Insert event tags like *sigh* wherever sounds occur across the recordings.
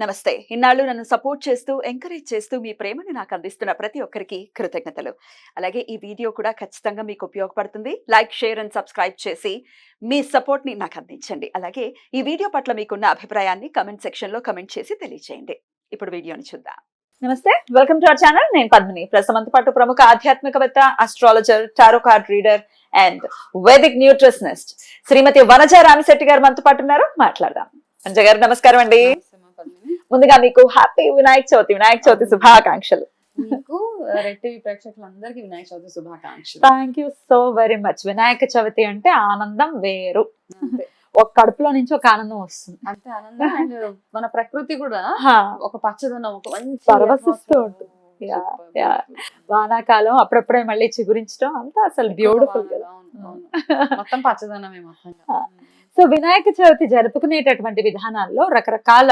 నమస్తే. ఇన్నాళ్ళు నన్ను సపోర్ట్ చేస్తూ ఎంకరేజ్ చేస్తూ మీ ప్రేమని నాకు అందిస్తున్న ప్రతి ఒక్కరికి కృతజ్ఞతలు. అలాగే ఈ వీడియో కూడా ఖచ్చితంగా మీకు ఉపయోగపడుతుంది. లైక్ షేర్ అండ్ సబ్స్క్రైబ్ చేసి మీ సపోర్ట్ని నాకు అందించండి. అలాగే ఈ వీడియో పట్ల మీకున్న అభిప్రాయాన్ని కమెంట్ సెక్షన్లో కమెంట్ చేసి తెలియజేయండి ఇప్పుడు వీడియోని చూద్దాం. నమస్తే. Welcome to our channel. నేను పద్మిని. ప్రస్తుతం పాటు ప్రముఖ ఆధ్యాత్మికవేత్త astrologer tarot card reader and Vedic nutritionist Shrimati Vanaja Ramisetti garu మనతో పాటు ఉన్నారు. మాట్లాడదాం. వనజ గారు నమస్కారం అండి. ముందుగా మీకు హ్యాపీ వినాయక చవితి వినాయక చవితి శుభాకాంక్షలు మీకు ప్రేక్షకులందరికీ వినాయక చవితి శుభాకాంక్షలు thank you so very much Vinayaka Chavithi అంటే ఆనందం వేరు. ఒక కడుపులో నుంచి ఒక ఆనందం వస్తుంది అంతే ఆనందం అండ్ మన ప్రకృతి కూడా ఒక పచ్చదనం ఒక మంచి పరవశిస్తూ. ఉంటుంది. Yeah. వానాకాలం అప్పుడప్పుడే మళ్ళీ చిగురించడం అంతా అసలు బ్యూటిఫుల్. మొత్తం పచ్చదనమే మొత్తం. సో వినాయక చవితి జరుపుకునేటటువంటి విధానాల్లో రకరకాల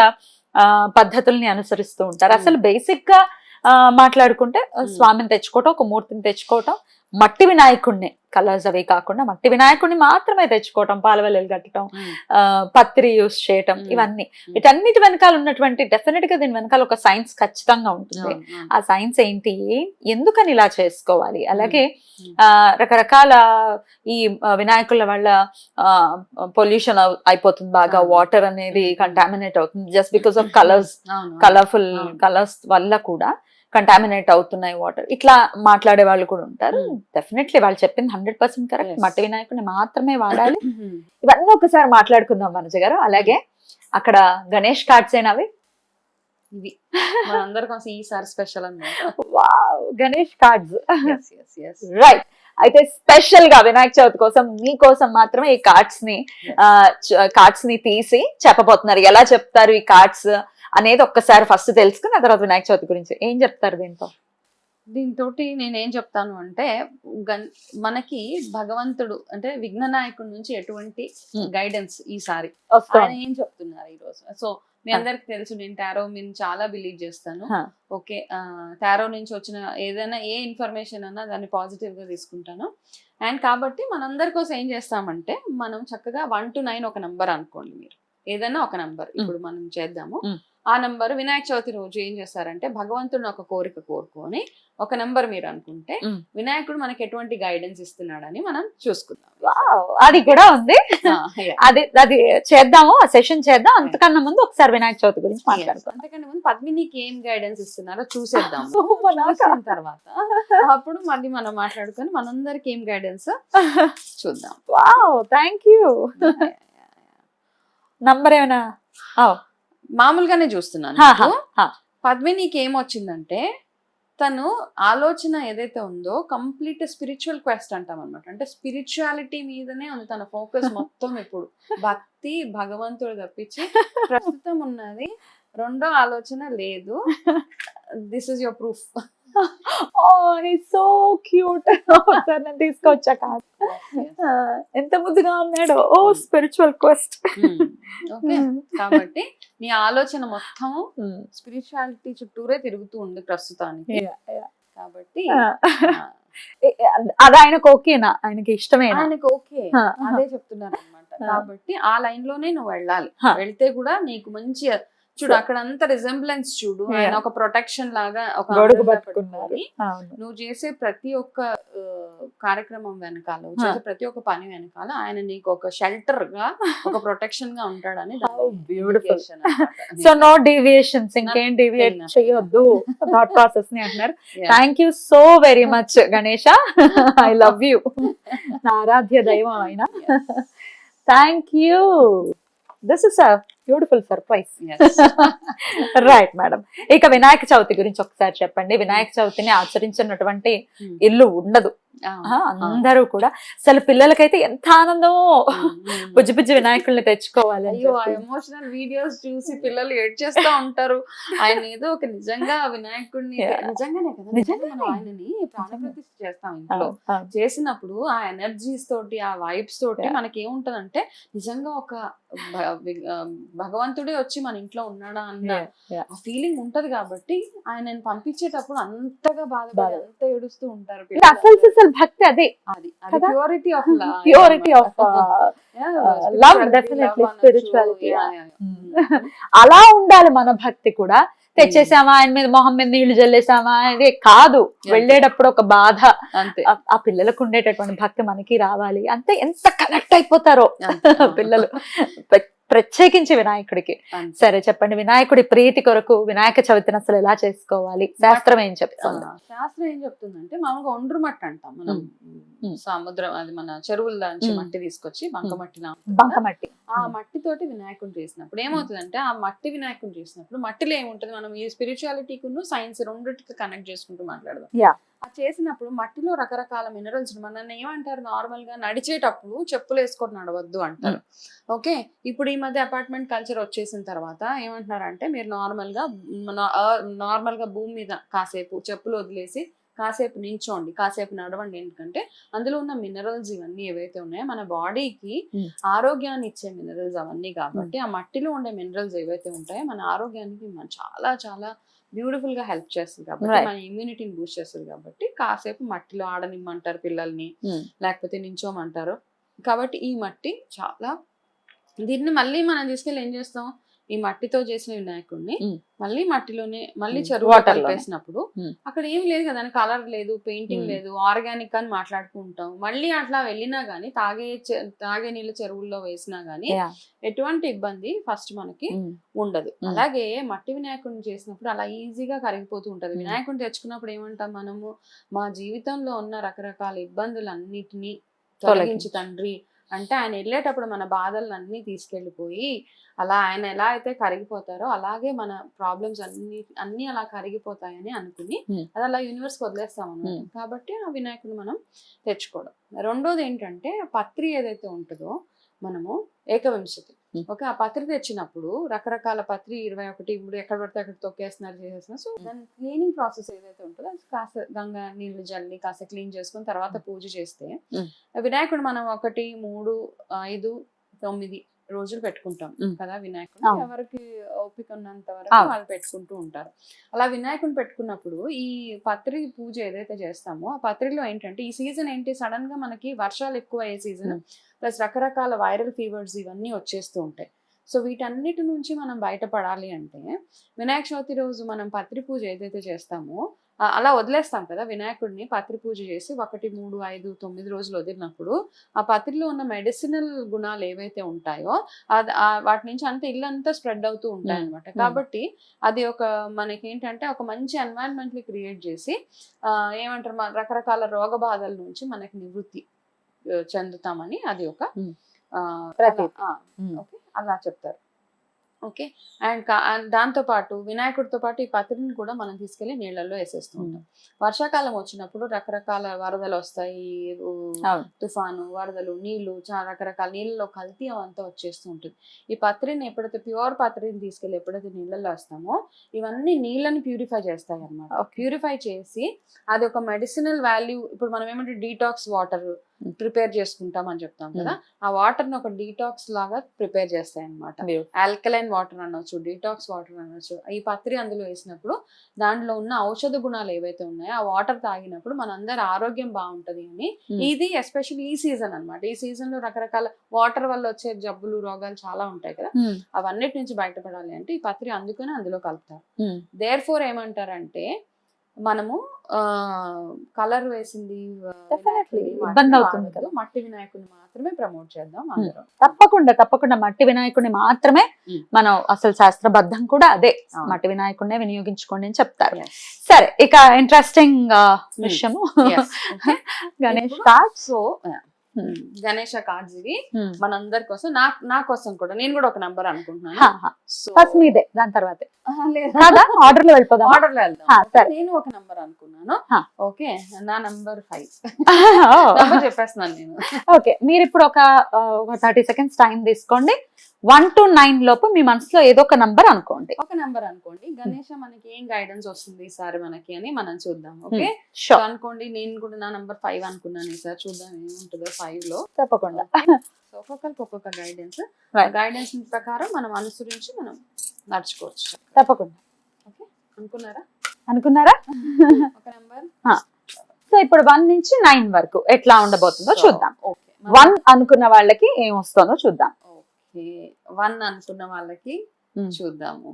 ఆ, పద్ధతుల్ని అనుసరిస్తూ ఉంటారు. అసలు బేసిక్గా ఆ, మాట్లాడుకుంటే Hmm. స్వామిని తెచ్చుకోవటం ఒక మూర్తిని తెచ్చుకోవటం మట్టి వినాయకుడిని కలర్స్ అవి కాకుండా మట్టి వినాయకుడిని మాత్రమే తెచ్చుకోవటం పాలవెల్లలు కట్టడం ఆ, పత్రి యూస్ చేయటం. ఇవన్నీ. వీటన్నిటి వెనకాల ఉన్నటువంటి డెఫినెట్గా దీని వెనకాల ఒక సైన్స్ ఖచ్చితంగా ఉంటుంది. ఆ సైన్స్ ఏంటి? ఎందుకని ఇలా చేసుకోవాలి? అలాగే. ఆ, రకరకాల ఈ వినాయకుల వల్ల పొల్యూషన్ అయిపోతుంది బాగా. వాటర్ అనేది. కంటామినేట్ అవుతుంది. Just because of colours colourful. Colours వల్ల కూడా కంటామినేట్ అవుతున్నాయి వాటర్ ఇట్లా మాట్లాడే వాళ్ళు కూడా ఉంటారు. Hmm. డెఫినెట్లీ వాళ్ళు చెప్పింది హండ్రెడ్ పర్సెంట్ కరెక్ట్. మట్టి వినాయకుడిని మాత్రమే వాడాలి. *laughs* Hmm. ఇవన్నీ ఒకసారి మాట్లాడుకుందాం మనజ గారు. అలాగే అక్కడ గణేష్ కార్డ్స్ అయినవి ఇవి. మనందరి కోసం ఈసారి స్పెషల్ గణేష్ కార్డ్స్. రైట్ అయితే స్పెషల్గా వినాయక చవితి కోసం మీ కోసం మాత్రమే ఈ కార్డ్స్ని కార్డ్స్ని తీసి చెప్పబోతున్నారు. ఎలా చెప్తారు ఈ కార్డ్స్ అనేది ఒక్కసారి ఫస్ట్ తెలుసుకుని ఆ తర్వాత వినాయక చవితి గురించి. ఏం చెప్తారు దీంతో? దీంతో నేనేం చెప్తాను అంటే మనకి భగవంతుడు అంటే విఘ్న నాయకుడి నుంచి ఎటువంటి Hmm. గైడెన్స్ ఈసారి ఆయన వస్తాం ఏం చెప్తున్నారు ఈ రోజు? సో మీ. అందరికి తెలుసు నేను టారో నేను చాలా బిలీవ్ చేస్తాను. ఓకే టారో నుంచి వచ్చిన ఏదైనా ఏ ఇన్ఫర్మేషన్ అన్నా దాన్ని పాజిటివ్గా తీసుకుంటాను. అండ్ కాబట్టి మనందరి కోసం ఏం చేస్తామంటే మనం చక్కగా వన్ టు నైన్ ఒక నంబర్ అనుకోండి మీరు. ఏదైనా ఒక నంబర్ ఇప్పుడు మనం చేద్దాము. మ్. ఆ నంబర్ వినాయక చవితి రోజు ఏం చేస్తారంటే భగవంతుడిని ఒక కోరిక కోరుకొని ఒక నంబర్ మీరు అనుకుంటే. వినాయకుడు మనకి ఎటువంటి గైడెన్స్ ఇస్తున్నాడని మనం చూసుకుందాం. వావ్, అది కూడా ఉంది. అది అది చేద్దాము ఆ సెషన్ చేద్దాం. అంతకన్నా ముందు ఒకసారి వినాయక చవితి గురించి Yes. మాట్లాడుకుందాం. అంతకంటే ముందు పద్మినికి ఏం గైడెన్స్ ఇస్తున్నారో చూసేద్దాం? *laughs* చూసిన తర్వాత అప్పుడు మళ్ళీ మనం మాట్లాడుకొని మనందరికి ఏం గైడెన్స్ చూద్దాం. వావ్! థ్యాంక్ యూ నంబర్ ఏమైనా? మామూలుగానే చూస్తున్నాను. పద్మినికి ఏమొచ్చిందంటే తను ఆలోచన ఏదైతే ఉందో కంప్లీట్ స్పిరిచువల్ క్వెస్ట్ అంటాం అనమాట అంటే స్పిరిచువాలిటీ మీదనే ఉంది తన ఫోకస్ *laughs* మొత్తం ఇప్పుడు. భక్తి భగవంతుడు తప్పించి *laughs* ప్రస్తుతం ఉన్నది రెండో ఆలోచన లేదు. This is your proof so cute ఒకసారి నేను తీసుకొచ్చా కాదు. ఎంత ముద్దుగా ఉన్నాడు. ఓ స్పిరిచువల్ క్వెస్ట్ కాబట్టి నీ ఆలోచన మొత్తం స్పిరిచువాలిటీ చుట్టూరే తిరుగుతూ ఉంది ప్రస్తుతానికి. కాబట్టి *laughs* ఆ, అది ఆయనకు ఓకేనా? ఆయనకి ఇష్టమేనా? ఆయనకు ఓకే. హా, అదే చెప్తున్నారు అనమాట. కాబట్టి ఆ లైన్లోనే నువ్వు వెళ్ళాలి. వెళ్తే కూడా నీకు మంచి చూడు అక్కడ అంత రిజెంబ్లెన్స్ చూడు. ఆయన ఒక ప్రొటెక్షన్ లాగా ఒక నువ్వు చేసే ప్రతి ఒక్క కార్యక్రమం వెనకాల చేసే ప్రతి ఒక్క పని వెనకాల ఆయన నీకు ఒక షెల్టర్గా *laughs* ఒక ప్రొటెక్షన్గా ఉంటాడని అన్నమాట. సో నో డీవియేషన్స్ ఇంకేం డీవియేట్. చేయొద్దు. థాట్ ప్రాసెస్ని అంటున్నారు. Thank you so very much Ganesha I love you నా ఆరాధ్య దైవం ఆయన. Thank you this is a beautiful surprise. Right madam *laughs* ఇక వినాయక చవితి గురించి ఒకసారి చెప్పండి వినాయక చవితిని ఆచరించినటువంటి Hmm. ఇల్లు ఉండదు అందరూ కూడా అసలు పిల్లలకైతే ఎంత ఆనందమో. బుజ్జి బుజ్జి వినాయకుల్ని తెచ్చుకోవాలి అయ్యో ఆ. ఎమోషనల్ వీడియోస్ చూసి పిల్లలు ఏడ్ చేస్తా ఉంటారు ఆయన ఏదో ఒక నిజంగా వినాయకుడిని. నిజంగానే కదా. నిజంగా ఆయనని ప్రాణప్రతిష్ఠ చేస్తాం ఇంట్లో. చేసినప్పుడు ఆ ఎనర్జీస్ తోటి ఆ వైబ్స్ తోటి. మనకి ఏముంటదంటే నిజంగా ఒక భగవంతుడే వచ్చి మన ఇంట్లో ఉన్నాడా అన్న. ఆ ఫీలింగ్ ఉంటది కాబట్టి ఆయనని పంపించేటప్పుడు అంతగా బాధపడి బాధ. అంత ఏడుస్తూ ఉంటారు అసలు భక్తి అదే? Purity of purity of love, definitely, spirituality, yeah. *laughs* అలా ఉండాలి మన భక్తి కూడా. తెచ్చేసామా ఆయన మీద మొహం మీద నీళ్ళు జల్లేసామా ఇది కాదు. వెళ్ళేటప్పుడు ఒక బాధ. అంతే. ఆ- పిల్లలకు ఉండేటటువంటి భక్తి మనకి రావాలి. అంతే ఎంత కనెక్ట్ అయిపోతారో. *laughs* పిల్లలు. *laughs* ప్రత్యేకించి వినాయకుడికి. సరే చెప్పండి వినాయకుడి ప్రీతి కొరకు వినాయక చవితిని అసలు ఎలా చేసుకోవాలి శాస్త్రం ఏం చెప్తుంది శాస్త్రం ఏం చెప్తుందంటే మామూలుగా ఒండ్రు మట్టి అంటాం మనం. సముద్రం అది మన చెరువుల నుంచి. మట్టి తీసుకొచ్చి బంక మ్మ్. మట్టి బంకమట్టి ఆ మట్టితోటి వినాయకుని చేసినప్పుడు ఏమవుతుందంటే ఆ మట్టి వినాయకుని చేసినప్పుడు మట్టిలో ఏముంటది? మనం ఈ స్పిరిచువాలిటీకును సైన్స్ రెండింటికి కనెక్ట్ చేసుకుంటూ మాట్లాడదాం. ఆ చేసినప్పుడు మట్టిలో రకరకాల మినరల్స్ మనల్ని ఏమంటారు నార్మల్గా నడిచేటప్పుడు చెప్పులు వేసుకొని నడవద్దు అంటారు. ఓకే ఇప్పుడు ఈ మధ్య అపార్ట్మెంట్ కల్చర్ వచ్చేసిన తర్వాత ఏమంటున్నారంటే మీరు నార్మల్గా నార్మల్గా భూమి మీద కాసేపు చెప్పులు వదిలేసి కాసేపు నించోండి కాసేపు నడవండి ఎందుకంటే అందులో ఉన్న మినరల్స్ ఇవన్నీ ఏవైతే ఉన్నాయో మన బాడీకి Hmm. ఆరోగ్యాన్ని ఇచ్చే మినరల్స్ అవన్నీ కాబట్టి ఆ మట్టిలో ఉండే మినరల్స్ ఏవైతే ఉంటాయో మన ఆరోగ్యానికి మన చాలా చాలా బ్యూటిఫుల్గా హెల్ప్ చేస్తుంది కాబట్టి. మన ఇమ్యూనిటీని బూస్ట్ చేస్తుంది కాబట్టి కాసేపు మట్టిలో ఆడనిమ్మంటారు పిల్లల్ని Hmm. లేకపోతే నించోమంటారు కాబట్టి ఈ మట్టి చాలా దీన్ని మళ్ళీ మనం తీసుకెళ్ళి ఏం చేస్తాం ఈ మట్టితో చేసిన వినాయకుడిని. మళ్ళీ మట్టిలోనే మళ్ళీ. చెరువు. కలిపేసినప్పుడు Hmm. అక్కడ ఏం లేదు కదా కలర్ లేదు పెయింటింగ్. లేదు ఆర్గానిక్ అని మాట్లాడుకుంటాం మళ్ళీ అట్లా వెళ్ళినా గానీ తాగే తాగే నీళ్ళు చెరువుల్లో వేసినా గానీ. ఎటువంటి ఇబ్బంది ఫస్ట్ మనకి. ఉండదు. అలాగే మట్టి వినాయకుడిని చేసినప్పుడు అలా ఈజీగా కరిగిపోతూ ఉంటది. వినాయకుడిని తెచ్చుకున్నప్పుడు ఏమంటాం మనము మా జీవితంలో ఉన్న రకరకాల ఇబ్బందులన్నిటినీ తొలగించి తండ్రి అంటే ఆయన వెళ్ళేటప్పుడు మన బాధలన్నీ తీసుకెళ్ళిపోయి అలా ఆయన ఎలా అయితే కరిగిపోతారో అలాగే మన ప్రాబ్లమ్స్ అన్ని అన్ని అలా కరిగిపోతాయని అనుకుని. అది అలా యూనివర్స్ వదిలేస్తాం అన్నమాట Hmm. కాబట్టి ఆ వినాయకుడిని మనం తెచ్చుకోవడం రెండోది ఏంటంటే పత్రి ఏదైతే ఉంటుందో మనము ఏకవింశతి. ఓకే ఆ పత్రి తెచ్చినప్పుడు రకరకాల పత్రి ఇరవై ఒకటి ఇప్పుడు ఎక్కడ పడితే అక్కడ తొక్కేస్తున్నారు చేసేస్తున్నారు సో దాని క్లీనింగ్ ప్రాసెస్ ఏదైతే ఉంటుందో అది కాస్త గంగా నీళ్ళు జల్లి కాస్త క్లీన్ చేసుకుని తర్వాత పూజ చేస్తే. వినాయకుడు మనం ఒకటి మూడు ఐదు తొమ్మిది రోజులు పెట్టుకుంటాం. కదా వినాయకుడు. ఎవరికి ఓపిక ఉన్నంత వరకు. వాళ్ళు పెట్టుకుంటూ ఉంటారు అలా వినాయకుడిని పెట్టుకున్నప్పుడు ఈ పత్రి పూజ ఏదైతే చేస్తామో ఆ పత్రిలో ఏంటంటే ఈ సీజన్ ఏంటి సడన్గా మనకి వర్షాలు ఎక్కువ అయ్యే సీజన్. ప్లస్ రకరకాల వైరల్ ఫీవర్స్ ఇవన్నీ వచ్చేస్తూ ఉంటాయి సో వీటన్నిటి నుంచి మనం బయటపడాలి అంటే వినాయక చవితి రోజు మనం పత్రి పూజ ఏదైతే చేస్తామో అలా వదిలేస్తాం కదా వినాయకుడిని పత్రి పూజ చేసి ఒకటి మూడు ఐదు తొమ్మిది రోజులు వదిలినప్పుడు ఆ పత్రిలో ఉన్న మెడిసినల్ గుణాలు ఏవైతే ఉంటాయో వాటి నుంచి అంతా ఇల్లంతా స్ప్రెడ్ అవుతూ ఉంటాయి. అనమాట. కాబట్టి అది ఒక మనకి ఏంటంటే ఒక మంచి ఎన్వైరన్మెంట్ని క్రియేట్ చేసి ఆ, ఏమంటారు రకరకాల రోగ బాధల నుంచి మనకి నివృత్తి చెందుతామని అది ఒక అలా చెప్తారు. ఓకే అండ్ దాంతో పాటు వినాయకుడితో పాటు ఈ పత్రిని కూడా మనం తీసుకెళ్ళి నీళ్ళల్లో వేసేస్తూ ఉంటాం వర్షాకాలం వచ్చినప్పుడు రకరకాల వరదలు వస్తాయి. తుఫాను వరదలు నీళ్ళు చాలా రకరకాల నీళ్ళలో కల్తీ అవంతా వచ్చేస్తూ ఉంటుంది ఈ పత్రిని ఎప్పుడైతే ప్యూర్ పత్రిని తీసుకెళ్ళి ఎప్పుడైతే నీళ్ళల్లో వేస్తామో ఇవన్నీ నీళ్ళని ప్యూరిఫై చేస్తాయి అన్నమాట Okay. ప్యూరిఫై చేసి అది ఒక మెడిసినల్ వాల్యూ ఇప్పుడు మనం ఏమంటే డీటాక్స్ వాటర్. ప్రిపేర్ చేసుకుంటాం అని చెప్తాం కదా. ఆ వాటర్ని ఒక డీటాక్స్ లాగా ప్రిపేర్ చేస్తాయి అన్నమాట ఆల్కలైన్ వాటర్ అనొచ్చు డీటాక్స్ వాటర్ అనొచ్చు ఈ పత్రి అందులో వేసినప్పుడు దాంట్లో ఉన్న ఔషధ గుణాలు ఏవైతే ఉన్నాయో ఆ వాటర్ తాగినప్పుడు మనందరి ఆరోగ్యం బాగుంటది అని. ఇది ఎస్పెషల్లీ ఈ సీజన్ అన్నమాట. ఈ సీజన్లో రకరకాల వాటర్ వల్ల వచ్చే జబ్బులు రోగాలు చాలా ఉంటాయి కదా. అవన్నిటి నుంచి బయటపడాలి అంటే ఈ పత్రి అందుకని అందులో కలుపుతారు. దేర్ ఫోర్ ఏమంటారంటే మనము కలర్ వేసింది ఇబ్బంది అవుతుంది. కదా. మట్టి వినాయకుడిని మాత్రమే ప్రమోట్ చేద్దాం అందరం తప్పకుండా తప్పకుండా మట్టి వినాయకుడిని మాత్రమే ఉమ్. మనం అసలు శాస్త్రబద్ధం కూడా అదే. మట్టి వినాయకుడినే వినియోగించుకోండి అని చెప్తారు. సరే ఇక ఇంట్రెస్టింగ్ విషయము. *laughs* Okay. Ganesh so Ganesha cards ఇవి మనందరి కోసం నా నా కోసం కూడా. నేను కూడా ఒక నంబర్ అనుకుంటున్నాను. ఫస్ట్ మీదే దాని తర్వాత. ఆర్డర్లో వెళ్ళిపోదాం ఆర్డర్లో వెళ్దాం. నేను ఒక నంబర్ అనుకున్నాను. ఓకే నా నంబర్ ఫైవ్. చెప్పేస్తున్నాను నేను. ఓకే మీరు ఇప్పుడు ఒక థర్టీ సెకండ్స్ టైం తీసుకోండి. వన్ టు నైన్ లోపు మీ మనసులో ఏదో ఒక నంబర్ అనుకోండి. ఒక నంబర్ అనుకోండి. గణేష మనకి ఏం గైడెన్స్ వస్తుంది ఈసారి మనకి అని మనం చూద్దాం ఓకే? సో షూర్ అనుకోండి నేను కూడా నా నంబర్ ఫైవ్ అనుకున్నాను ఈసారి చూద్దాం ఏముంటుందో ఫైవ్లో. తప్పకుండా. ఒక్కొక్కరికి ఒక్కొక్క గైడెన్స్. గైడెన్స్ ప్రకారం మనం అనుసరించి మనం నడుచుకోవచ్చు. తప్పకుండా. ఓకే? అనుకున్నారా? అనుకున్నారా? ఒక నంబర్ సో ఇప్పుడు వన్ నుంచి నైన్ వరకు ఎట్లా ఉండబోతుందో చూద్దాం. ఓకే వన్ అనుకున్న వాళ్ళకి ఏం వస్తుందో చూద్దాం. ఓకే వన్ అనుకున్న వాళ్ళకి. చూద్దాము.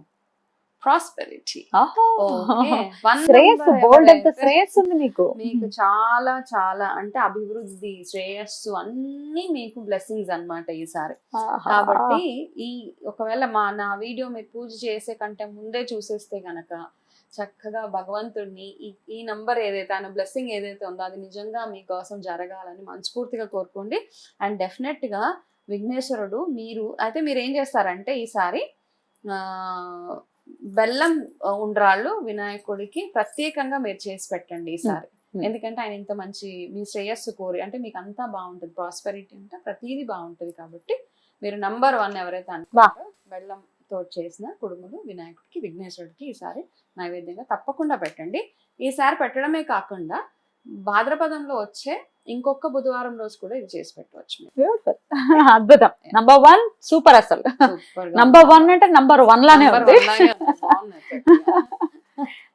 ప్రాస్పెరిటీ ఆహో. ఓకే. వన్ శ్రేయస్సు బోల్డ్ అంత శ్రేయస్సు ఉంది మీకు. మీకు చాలా చాలా అంటే అభివృద్ధి శ్రేయస్సు అన్ని మీకు బ్లెస్సింగ్స్ అన్నమాట ఈసారి. కాబట్టి ఈ ఒకవేళ మా నా వీడియో మీరు పూజ చేసే కంటే ముందే చూసేస్తే గనక చక్కగా భగవంతుడిని ఈ ఈ నంబర్ ఏదైతే ఆయన బ్లెస్సింగ్ ఏదైతే ఉందో అది నిజంగా మీకోసం జరగాలని మనస్ఫూర్తిగా కోరుకోండి. అండ్ డెఫినెట్గా విఘ్నేశ్వరుడు మీరు అయితే మీరు ఏం చేస్తారంటే ఈసారి బెల్లం ఉండ్రాళ్ళు వినాయకుడికి ప్రత్యేకంగా మీరు చేసి పెట్టండి ఈసారి. ఎందుకంటే ఆయన ఇంత మంచి మీ శ్రేయస్సు కోరి అంటే మీకు అంతా బాగుంటుంది. ప్రాస్పెరిటీ అంటే ప్రతిదీ బాగుంటుంది కాబట్టి మీరు నంబర్ వన్ ఎవరైతే అనుకుంటారో బెల్లం తోటి చేసిన కుడుములు వినాయకుడికి విఘ్నేశ్వరుడికి ఈసారి నైవేద్యంగా తప్పకుండా పెట్టండి. ఈసారి పెట్టడమే కాకుండా భాద్రపదంలో వచ్చే ఇంకొక బుధవారం రోజు కూడా ఇది చేసి పెట్టవచ్చు. బ్యూటిఫుల్ *laughs* అద్భుతం. నంబర్ వన్ సూపర్ అసలు. నంబర్ వన్ అంటే నంబర్ వన్ లానే ఉంది.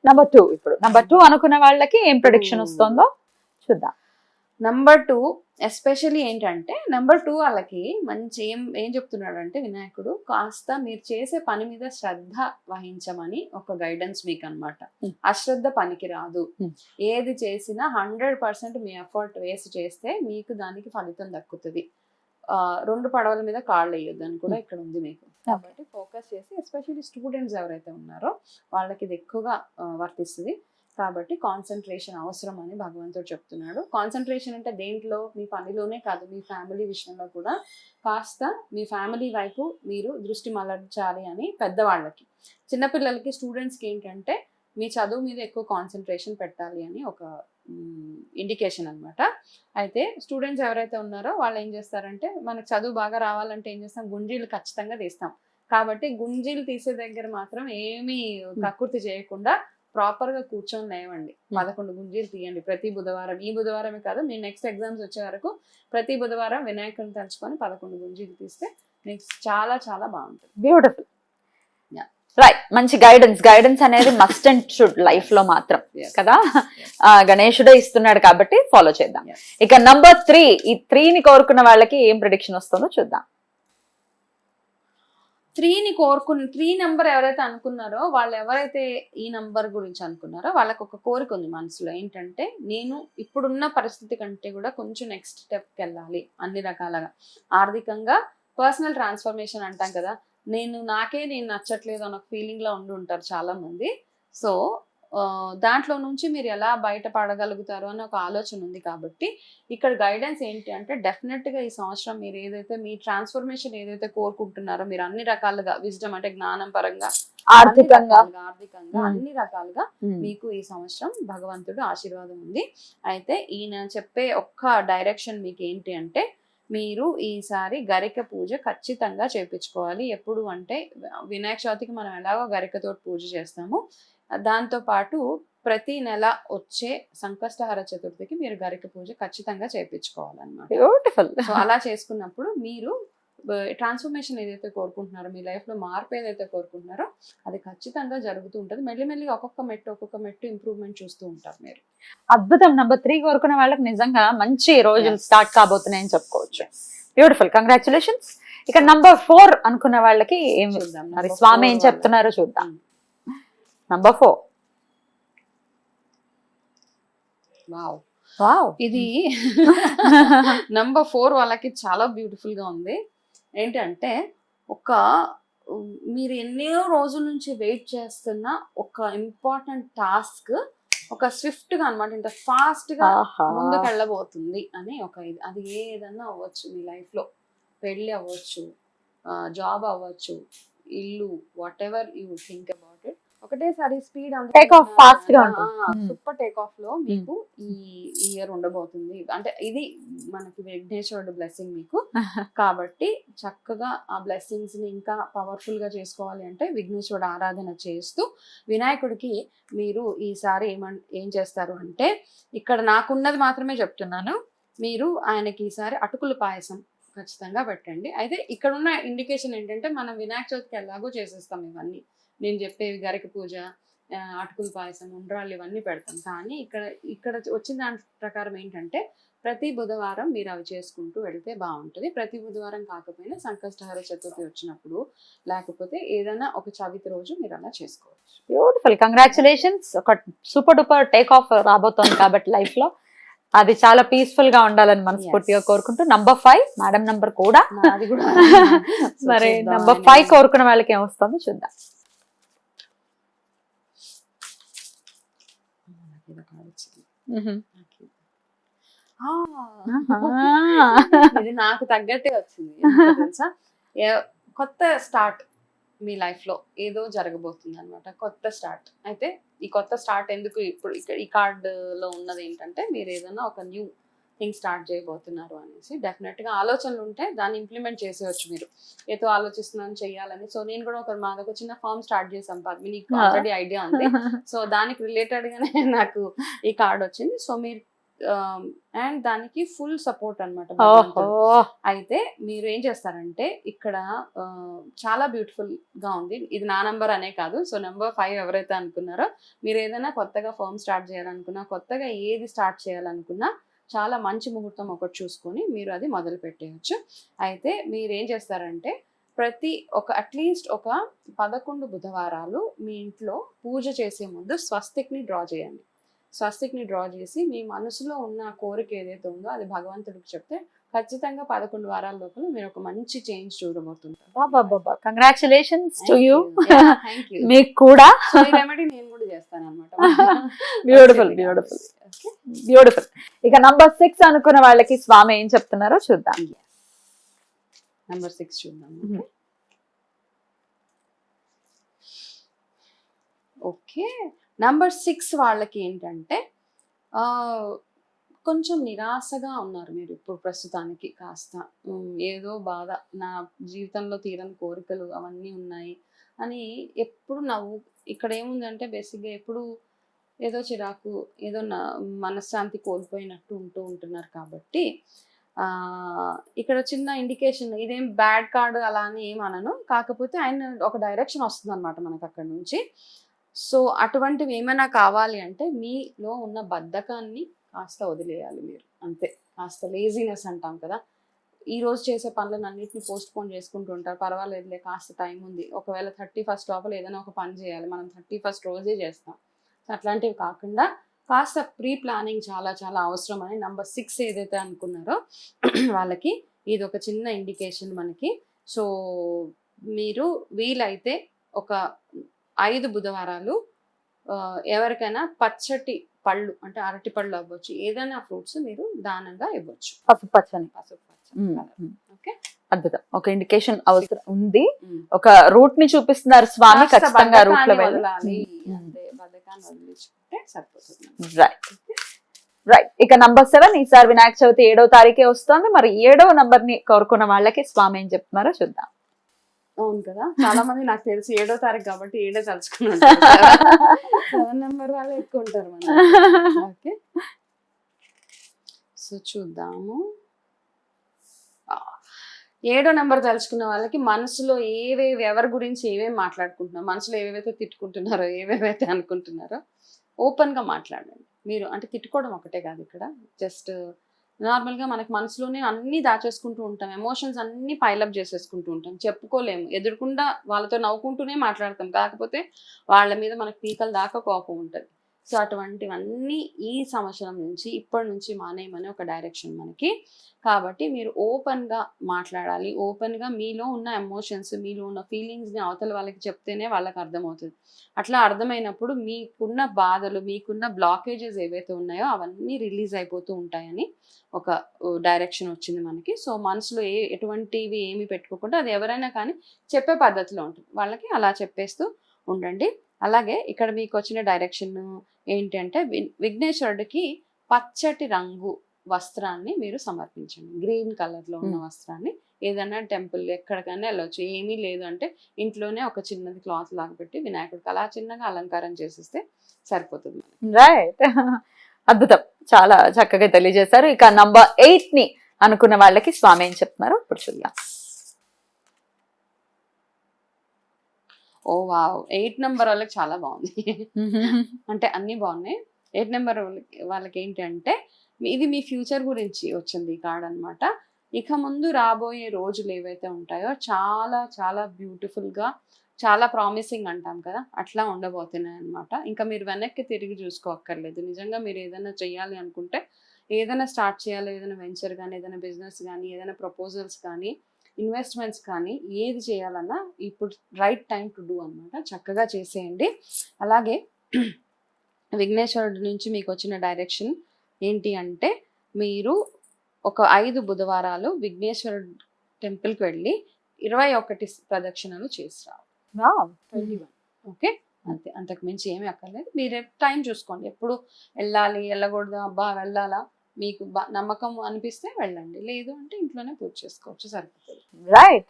నంబర్ టూ ఇప్పుడు. నంబర్ టూ అనుకున్న వాళ్ళకి ఏం ప్రొడిక్షన్ Hmm. వస్తుందో చూద్దాం. నంబర్ టూ ఎస్పెషల్లీ ఏంటంటే నెంబర్ టూ వాళ్ళకి మంచి ఏం ఏం చెప్తున్నాడు అంటే వినాయకుడు కాస్త మీరు చేసే పని మీద శ్రద్ధ వహించమని ఒక గైడెన్స్ మీకు అనమాట. అశ్రద్ధ పనికి రాదు. ఏది చేసినా హండ్రెడ్ పర్సెంట్ మీ ఎఫర్ట్ వేస్ట్ చేస్తే మీకు దానికి ఫలితం దక్కుతుంది. రెండు పడవల మీద కాళ్ళు వేయొద్దు అని కూడా ఇక్కడ ఉంది మీకు కాబట్టి ఫోకస్ చేసి ఎస్పెషల్లీ స్టూడెంట్స్ ఎవరైతే ఉన్నారో వాళ్ళకి ఇది ఎక్కువగా వర్తిస్తుంది. కాబట్టి కాన్సన్ట్రేషన్ అవసరం అని భగవంతుడు చెప్తున్నాడు. కాన్సన్ట్రేషన్ అంటే దేంట్లో? మీ పనిలోనే కాదు మీ ఫ్యామిలీ విషయంలో కూడా. కాస్త మీ ఫ్యామిలీ వైపు మీరు దృష్టి మలర్చాలి అని పెద్దవాళ్ళకి. చిన్నపిల్లలకి స్టూడెంట్స్కి ఏంటంటే మీ చదువు మీద ఎక్కువ కాన్సన్ట్రేషన్ పెట్టాలి అని ఒక ఇండికేషన్ అన్నమాట. అయితే స్టూడెంట్స్ ఎవరైతే ఉన్నారో వాళ్ళు ఏం చేస్తారంటే మనకు చదువు బాగా రావాలంటే ఏం చేస్తాం? గుంజీలు ఖచ్చితంగా తీస్తాం. కాబట్టి గుంజీలు తీసే దగ్గర మాత్రం ఏమీ కక్కుర్తి చేయకుండా ప్రాపర్గా కూర్చొని లేవండి. పదకొండు గుంజీలు తీయండి ప్రతి బుధవారం. ఈ బుధవారమే కాదు మీ నెక్స్ట్ ఎగ్జామ్స్ వచ్చే వరకు ప్రతి బుధవారం వినాయకుడిని తలుచుకొని పదకొండు గుంజీలు తీస్తే మీకు చాలా చాలా బాగుంటుంది. బ్యూటిఫుల్. రైట్ మంచి గైడెన్స్ గైడెన్స్ అనేది మస్ట్ అండ్ షుడ్ లైఫ్లో మాత్రం. కదా? ఆ, గణేశుడే ఇస్తున్నాడు కాబట్టి ఫాలో చేద్దాం. ఇక నంబర్ త్రీ ఈ త్రీని కోరుకున్న వాళ్ళకి ఏం ప్రిడిక్షన్ వస్తుందో చూద్దాం. త్రీని కోరుకున్న త్రీ నెంబర్ ఎవరైతే అనుకున్నారో వాళ్ళు ఎవరైతే ఈ నంబర్ గురించి అనుకున్నారో వాళ్ళకి ఒక కోరిక ఉంది మనసులో. ఏంటంటే నేను ఇప్పుడున్న పరిస్థితి కంటే కూడా కొంచెం నెక్స్ట్ స్టెప్కి వెళ్ళాలి అన్ని రకాలుగా. ఆర్థికంగా పర్సనల్ ట్రాన్స్ఫర్మేషన్ అంటాం కదా. నేను నాకే నేను నచ్చట్లేదు అన్న ఫీలింగ్లో ఉండి ఉంటారు చాలామంది. సో దాంట్లో నుంచి మీరు ఎలా బయటపడగలుగుతారు అని ఒక ఆలోచన ఉంది కాబట్టి ఇక్కడ గైడెన్స్ ఏంటి అంటే డెఫినెట్గా ఈ సంవత్సరం మీరు ఏదైతే మీ ట్రాన్స్ఫర్మేషన్ ఏదైతే కోరుకుంటున్నారో మీరు అన్ని రకాలుగా విజ్డమ్ అంటే జ్ఞానం పరంగా ఆర్థికంగా. ఆర్థికంగా. అన్ని రకాలుగా మీకు ఈ సంవత్సరం భగవంతుడు ఆశీర్వాదం ఉంది. అయితే ఈయన చెప్పే ఒక్క డైరెక్షన్ మీకు ఏంటి అంటే మీరు ఈసారి గరిక పూజ ఖచ్చితంగా చేపించుకోవాలి. ఎప్పుడు అంటే వినాయక చవితికి మనం ఎలాగో గరికతో పూజ చేస్తాము. దాంతో పాటు ప్రతి నెల వచ్చే సంకష్టహర చతుర్థికి మీరు గరిక పూజ ఖచ్చితంగా చేపించుకోవాలన్నమాట. బ్యూటిఫుల్ సో అలా చేసుకున్నప్పుడు మీరు ట్రాన్స్ఫర్మేషన్ ఏదైతే కోరుకుంటున్నారో మీ లైఫ్లో మార్పు ఏదైతే కోరుకుంటున్నారో అది ఖచ్చితంగా జరుగుతూ ఉంటుంది. మెల్లిమెల్లి ఒక్కొక్క మెట్టు ఒక్కొక్క మెట్టు ఇంప్రూవ్మెంట్ చూస్తూ ఉంటారు మీరు. అద్భుతం. నంబర్ త్రీ కోరుకున్న వాళ్ళకి నిజంగా మంచి రోజులు. స్టార్ట్ కాబోతున్నాయని చెప్పుకోవచ్చు. బ్యూటిఫుల్ కంగ్రాచులేషన్స్ ఇక నంబర్ ఫోర్ అనుకున్న వాళ్ళకి ఏం చూద్దాం. మరి స్వామి ఏం చెప్తున్నారో చూద్దాం. Mm. Number four wow wow ఇది *laughs* నంబర్ ఫోర్ వాళ్ళకి చాలా బ్యూటిఫుల్గా ఉంది. ఏంటంటే ఒక మీరు ఎన్నో రోజుల నుంచి వెయిట్ చేస్తున్న ఒక ఇంపార్టెంట్ టాస్క్ ఒక స్విఫ్ట్గా అనమాట ఇంత ఫాస్ట్గా ముందుకు వెళ్ళబోతుంది అని ఒక ఇది. అది ఏదన్నా అవ్వచ్చు మీ లైఫ్లో. పెళ్ళి అవ్వచ్చు జాబ్ అవ్వచ్చు ఇల్లు whatever you think about ఒకటేసారి స్పీడ్ Take off fast గా ఉంటుంది. Hmm. సూపర్ టేక్ ఆఫ్లో మీకు ఈ ఇయర్ ఉండబోతుంది. అంటే ఇది మనకి విఘ్నేశ్వరుడు బ్లెస్సింగ్ మీకు. *laughs* కాబట్టి చక్కగా ఆ బ్లెస్సింగ్స్ని ఇంకా పవర్ఫుల్గా చేసుకోవాలి అంటే విఘ్నేశ్వరుడు ఆరాధన చేస్తూ వినాయకుడికి మీరు ఈసారి ఏమన్ ఏం చేస్తారు అంటే ఇక్కడ నాకున్నది మాత్రమే చెప్తున్నాను. మీరు ఆయనకి ఈసారి అటుకుల పాయసం ఖచ్చితంగా పెట్టండి. అయితే ఇక్కడ ఉన్న ఇండికేషన్ ఏంటంటే మనం వినాయక చవితికి ఎలాగో చేసేస్తాం ఇవన్నీ. నేను చెప్పేవి గరిక పూజ అటుకుల పాయసం ఉండ్రాళ్ళు ఇవన్నీ పెడతాం. కానీ ఇక్కడ ఇక్కడ వచ్చిన దాని ప్రకారం ఏంటంటే ప్రతి బుధవారం మీరు అవి చేసుకుంటూ వెళ్తే బాగుంటుంది. ప్రతి బుధవారం కాకపోయినా సంకష్టహర చతుర్థి వచ్చినప్పుడు లేకపోతే ఏదైనా ఒక చవితి రోజు మీరు అలా చేసుకోవచ్చు. బ్యూటిఫుల్ కంగ్రాచులేషన్స్ ఒక సూపర్ డూపర్ టేక్ ఆఫ్ రాబోతోంది కాబట్టి లైఫ్లో. అది చాలా పీస్ఫుల్గా ఉండాలని మనస్ఫూర్తిగా. కోరుకుంటూ. నంబర్ ఫైవ్ మేడం నంబర్ కూడా. *laughs* మరి నంబర్ ఫైవ్ కోరుకున్న వాళ్ళకి ఏమొస్తుందో చూద్దాం నాకు ఇది ఒక వచ్చింది. మ్మ్. నాకు ఇది. ఆ, ఆహా. ఇది నాకు తగ్గట్టే వచ్చింది తెలుసా కొత్త స్టార్ట్ మీ లైఫ్లో ఏదో జరగబోతుంది అనమాట కొత్త స్టార్ట్ అయితే ఈ కొత్త స్టార్ట్ ఎందుకు ఇప్పుడు ఇక్కడ ఈ కార్డ్లో ఉన్నది ఏంటంటే మీరు ఏదైనా ఒక న్యూ థింగ్ స్టార్ట్ చేయబోతున్నారు అనేసి డెఫినెట్గా ఆలోచనలు ఉంటే దాన్ని ఇంప్లిమెంట్ చేసేయచ్చు మీరు. ఏదో ఆలోచిస్తున్నాను చెయ్యాలని. సో నేను కూడా ఒక మాది ఒక చిన్న ఫామ్ స్టార్ట్ చేసాం పద్మిని ఆ. ఆల్రెడీ ఐడియా ఉంది. *laughs* సో దానికి రిలేటెడ్ గానే *laughs* నాకు ఈ కార్డ్ వచ్చింది. సో మీరు అండ్ దానికి ఫుల్ సపోర్ట్ అనమాట అయితే మీరు ఏం చేస్తారంటే ఇక్కడ చాలా బ్యూటిఫుల్గా ఉంది. ఇది నా నంబర్ అనే కాదు. సో నెంబర్ ఫైవ్ ఎవరైతే అనుకున్నారో మీరు ఏదైనా కొత్తగా ఫర్మ్ స్టార్ట్ చేయాలనుకున్నా కొత్తగా ఏది స్టార్ట్ చేయాలనుకున్నా చాలా మంచి ముహూర్తం ఒకటి చూసుకొని మీరు అది మొదలు పెట్టేయచ్చు. అయితే మీరు ఏం చేస్తారంటే ప్రతి ఒక అట్లీస్ట్ ఒక పదకొండు బుధవారాలు మీ ఇంట్లో పూజ చేసే ముందు స్వస్తిక్ని డ్రా చేయండి. స్వస్తిక్ని డ్రా చేసి మీ మనసులో ఉన్న కోరిక ఏదైతే ఉందో అది భగవంతుడికి చెప్తే ఖచ్చితంగా పదకొండు వారాల లోపల మీరు ఒక మంచి చేంజ్ చూడబోతుంటారు కంగ్రాచులేషన్స్ టు యూ మీకు కూడా. రెమెడీ నేను కూడా చేస్తాను అనమాట బ్యూటిఫుల్ బ్యూటిఫుల్ బ్యూటిఫుల్ ఇక నంబర్ సిక్స్ అనుకున్న వాళ్ళకి స్వామి ఏం చెప్తున్నారో చూద్దాం. నెంబర్ సిక్స్ చూద్దాం. ఓకే నంబర్ సిక్స్ వాళ్ళకి ఏంటంటే కొంచెం నిరాశగా ఉన్నారు మీరు ఇప్పుడు ప్రస్తుతానికి కాస్త. ఏదో బాధ. నా జీవితంలో తీరని కోరికలు అవన్నీ ఉన్నాయి అని ఎప్పుడు నవ్వు ఇక్కడ ఏముందంటే బేసిక్గా ఎప్పుడు ఏదో చిరాకు ఏదో నా మనశ్శాంతి కోల్పోయినట్టు ఉంటూ ఉంటున్నారు కాబట్టి ఇక్కడ చిన్న ఇండికేషన్ ఇదేం బ్యాడ్ కార్డ్ అలా అని ఏమనను కాకపోతే ఆయన ఒక డైరెక్షన్ వస్తుంది అనమాట మనకు అక్కడ నుంచి. సో అటువంటివి ఏమైనా కావాలి అంటే మీలో ఉన్న బద్ధకాన్ని కాస్త వదిలేయాలి మీరు. అంతే. కాస్త లేజినెస్ అంటాం కదా. ఈ రోజు చేసే పనులను అన్నింటినీ పోస్ట్ పోన్ చేసుకుంటూ ఉంటారు. పర్వాలేదులే కాస్త టైం ఉంది. ఒకవేళ థర్టీ ఫస్ట్ లోపల ఏదైనా ఒక పని చేయాలి. మనం థర్టీ ఫస్ట్ రోజే చేస్తాం. సో అట్లాంటివి కాకుండా కాస్త ప్రీ ప్లానింగ్ చాలా చాలా అవసరం అని నంబర్ సిక్స్ ఏదైతే అనుకున్నారో *clears throat* వాళ్ళకి ఇది ఒక చిన్న ఇండికేషన్ మనకి. సో మీరు వీలైతే ఒక ఐదు బుధవారాలు ఎవరికైనా పచ్చటి పళ్ళు అంటే అరటి పళ్ళు అవ్వచ్చు. ఏదైనా ఫ్రూట్స్ మీరు దానంగా ఇవ్వచ్చు. పసుపు పచ్చని. పసుపు. ఓకే? అద్భుతం. ఒక ఇండికేషన్ అవసరం ఉంది. ఒక రూట్ని చూపిస్తున్నారు స్వామి ఖచ్చితంగా రూట్లో బద్ధకాన్ని వెళ్ళి. వదలాలి. మ్మ్. అంతే బద్ధకాన్ని వదిలించుకుంటే సరిపోతుంది. రైట్ రైట్ ఇక నంబర్ సెవెన్ ఈసారి వినాయక చవితి ఏడో తారీఖే వస్తుంది. మరి ఏడో నంబర్ని కోరుకున్న వాళ్ళకి స్వామి ఏం చెప్తున్నారో చూద్దాం. అవును కదా? చాలా మంది నాకు తెలిసి ఏడో తారీఖు కాబట్టి ఏడో తలుచుకున్నాను సెవెన్ నెంబర్ వాళ్ళు ఎక్కువ ఉంటారు మన ఓకే సో చూద్దాము. ఏడో నెంబర్ తలుచుకున్న వాళ్ళకి మనసులో ఏవేవి ఎవరి గురించి ఏమేమి మాట్లాడుకుంటున్నారు మనసులో ఏవేవైతే తిట్టుకుంటున్నారో ఏవేవైతే అనుకుంటున్నారో ఓపెన్గా మాట్లాడండి. మీరు అంటే తిట్టుకోవడం ఒకటే కాదు ఇక్కడ. జస్ట్ నార్మల్గా మనకి మనసులోనే అన్ని దాచేసుకుంటూ ఉంటాం. ఎమోషన్స్ అన్ని పైలప్ చేసేసుకుంటూ ఉంటాం. చెప్పుకోలేము. ఎదురుకుండా వాళ్ళతో నవ్వుకుంటూనే మాట్లాడతాం. కాకపోతే వాళ్ళ మీద మనకి పీకల దాకా కోపం ఉంటుంది. సో అటువంటివన్నీ ఈ సంవత్సరం నుంచి ఇప్పటి నుంచి మానేయమని ఒక డైరెక్షన్ మనకి. కాబట్టి మీరు ఓపెన్గా మాట్లాడాలి. ఓపెన్గా మీలో ఉన్న ఎమోషన్స్ మీలో ఉన్న ఫీలింగ్స్ని అవతల వాళ్ళకి చెప్తేనే వాళ్ళకి అర్థమవుతుంది. అట్లా అర్థమైనప్పుడు మీకున్న బాధలు మీకున్న బ్లాకేజెస్ ఏవైతే ఉన్నాయో అవన్నీ రిలీజ్ అయిపోతూ ఉంటాయని ఒక డైరెక్షన్ వచ్చింది మనకి. సో మనసులో ఏ ఎటువంటివి ఏమి పెట్టుకోకుండా అది ఎవరైనా కానీ చెప్పే పద్ధతిలో ఉంటుంది. వాళ్ళకి అలా చెప్పేస్తూ ఉండండి. అలాగే ఇక్కడ మీకు వచ్చిన డైరెక్షన్ ఏంటి అంటే వి- విఘ్నేశ్వరుడికి పచ్చటి రంగు వస్త్రాన్ని మీరు సమర్పించండి. గ్రీన్ కలర్లో ఉన్న Hmm. వస్త్రాన్ని ఏదైనా టెంపుల్ ఎక్కడికైనా వెళ్ళొచ్చు. ఏమీ లేదు అంటే ఇంట్లోనే ఒక చిన్నది క్లాత్ లాగా పెట్టి వినాయకుడికి అలా చిన్నగా అలంకారం చేసేస్తే సరిపోతుంది. రైట్ *laughs* అద్భుతం. చాలా చక్కగా తెలియజేశారు. ఇక నంబర్ ఎయిట్ని అనుకున్న వాళ్ళకి స్వామి ఏం చెప్తున్నారు ఇప్పుడు చూద్దాం. ఓ వావ్ ఎయిట్ నెంబర్ వాళ్ళకి చాలా బాగుంది. *laughs* అంటే అన్ని బాగున్నాయి. ఎయిట్ నెంబర్ వాళ్ళకి ఏంటి అంటే ఇది మీ ఫ్యూచర్ గురించి వచ్చింది ఈ కార్డ్ అన్నమాట. ఇక ముందు రాబోయే రోజులు ఏవైతే ఉంటాయో చాలా చాలా beautiful గా చాలా ప్రామిసింగ్ అంటాం కదా అట్లా ఉండబోతున్నాయి అన్నమాట. ఇంకా మీరు వెనక్కి తిరిగి చూసుకోక్కర్లేదు. నిజంగా మీరు ఏదైనా చేయాలి అనుకుంటే ఏదైనా స్టార్ట్ చేయాలి ఏదైనా వెంచర్ కానీ ఏదైనా బిజినెస్ కానీ ఏదైనా ప్రపోజల్స్ కానీ ఇన్వెస్ట్మెంట్స్ కానీ ఏది చేయాలన్నా ఇప్పుడు రైట్ టైం టు డూ అన్నమాట. చక్కగా చేసేయండి. అలాగే విఘ్నేశ్వరుడి నుంచి మీకు వచ్చిన డైరెక్షన్ ఏంటి అంటే మీరు ఒక ఐదు బుధవారాలు విఘ్నేశ్వరుడు టెంపుల్కి వెళ్ళి ఇరవై ఒకటి ప్రదక్షిణలు చేసి ట్వంటీ వన్. ఓకే? అంతే. అంతకు మించి ఏమీ అక్కర్లేదు. మీరే టైం చూసుకోండి. ఎప్పుడు వెళ్ళాలి వెళ్ళకూడదు అబ్బా వెళ్ళాలా? మీకు నమ్మకం అనిపిస్తే వెళ్ళండి. లేదు అంటే ఇంట్లోనే పూజ చేసుకోవచ్చు సరిపోతుంది. రైట్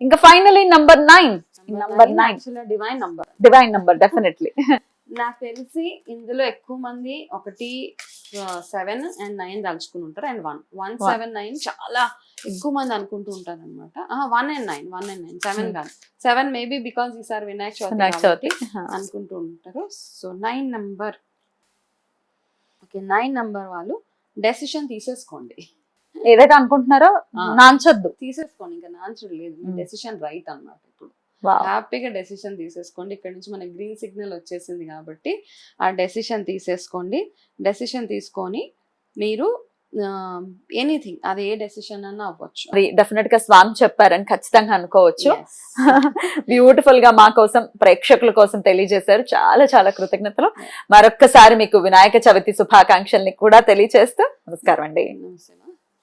ఇంకా finally number nine Number nine. Divine number divine number definitely నాకు తెలిసి ఇందులో ఎక్కువ మంది ఒకటి సెవెన్ అండ్ నైన్ తలుచుకుని ఉంటారు. And one one. Seven nine చాలా ఎక్కువ మంది అనుకుంటూ ఉంటారు అనమాట one and nine one and nine seven. కాదు. సెవెన్ మేబీ బికాస్ ఈసారి వినాయక చవితి చవితి. *laughs* అనుకుంటూ ఉంటారు. So nine number okay nine number వాళ్ళు డెసిషన్ తీసేసుకోండి ఏదైతే అనుకుంటున్నారో. నాంచొద్దు తీసేసుకోండి ఇంకా నాన్సర్ లేదు. డెసిషన్ రైట్ అన్నమాట ఇప్పుడు. హ్యాపీగా డెసిషన్ తీసేసుకోండి ఇక్కడ నుంచి మనకి గ్రీన్ సిగ్నల్ వచ్చేసింది కాబట్టి ఆ డెసిషన్ తీసేసుకోండి డెసిషన్ తీసుకొని మీరు ఎనీథింగ్ అది ఏ డెసిషన్ అన్నా అవ్వచ్చు. డెఫినెట్గా స్వామి చెప్పారని ఖచ్చితంగా అనుకోవచ్చు. బ్యూటిఫుల్ *laughs* గా మా కోసం ప్రేక్షకుల కోసం తెలియజేశారు. చాలా చాలా కృతజ్ఞతలు. మరొక్కసారి మీకు వినాయక చవితి శుభాకాంక్షల్ని కూడా తెలియజేస్తూ నమస్కారం అండి.